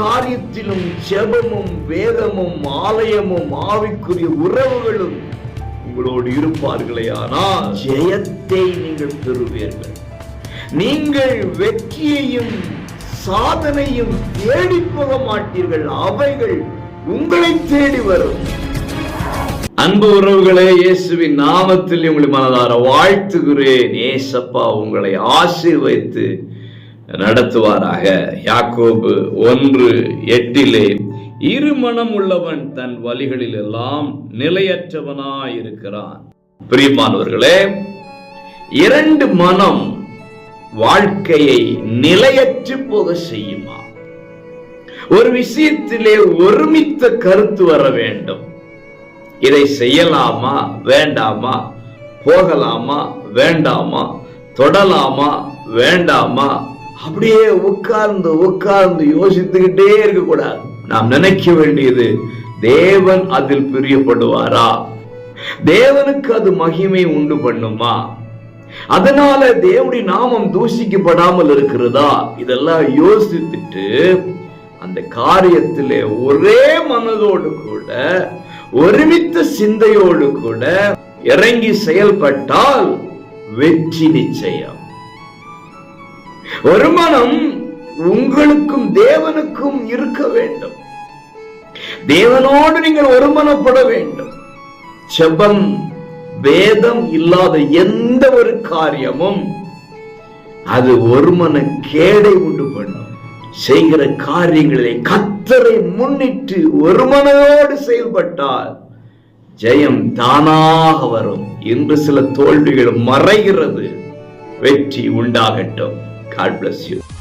காரியத்திலும் ஜெபமும் வேதமும் ஆலயமும் ஆவிக்குரிய உறவுகளும் உங்களோடு இருப்பார்களே ஆனால் ஜெயத்தை நீங்கள் பெறுவீர்கள். நீங்கள் வெற்றியையும் சாதனையும் தேடி போக மாட்டீர்கள். அவைகள் உங்களை தேடி வரும். அன்பு உறவுகளே இயேசுவின் நாமத்தில் உங்களை மனதார வாழ்த்துகிறேன். ஏசப்பா உங்களை ஆசீர்வைத்து நடத்துவாராக. யாக்கோபு ஒன்று எட்டிலே இருமணம் உள்ளவன் தன் வழிகளில் எல்லாம் நிலையற்றவனாயிருக்கிறான். பிரியமானவர்களே இரண்டு மனம் வாழ்க்கையை நிலையற்று போக செய்யுமா? ஒரு விஷயத்திலே ஒருமித்த கருத்து வர வேண்டும். இதை செய்யலாமா வேண்டாமா போகலாமா வேண்டாமா தொடலாமா வேண்டாமா அப்படியே உட்கார்ந்து உட்கார்ந்து யோசித்துக்கிட்டே இருக்கக்கூடாது. நாம் நினைக்க வேண்டியது தேவன் அதில் பிரியப்படுவாரா? தேவனுக்கு அது மகிமை உண்டு பண்ணுமா? அதனால தேவனுடைய நாமம் தூஷிக்கப்படாமல் இருக்கிறதா? இதெல்லாம் யோசித்துட்டு அந்த காரியத்திலே ஒரே மனதோடு கூட ஒருமித்த சிந்தையோடு கூட இறங்கி செயல்பட்டால் வெற்றி நிச்சயம். வருமானம் உங்களுக்கும் தேவனுக்கும் இருக்க வேண்டும். தேவனோடு நீங்கள் ஒருமனப்பட வேண்டும். செபம் வேதம் இல்லாத எந்த ஒரு காரியமும் அது ஒருமன கேடை உண்டு பண்ணும். செய்கிற காரியங்களை கத்தரை முன்னிட்டு ஒருமனோடு செயல்பட்டால் ஜெயம் தானாக வரும். இன்று சில தோல்விகள் மறைகிறது. வெற்றி உண்டாகட்டும். God bless you.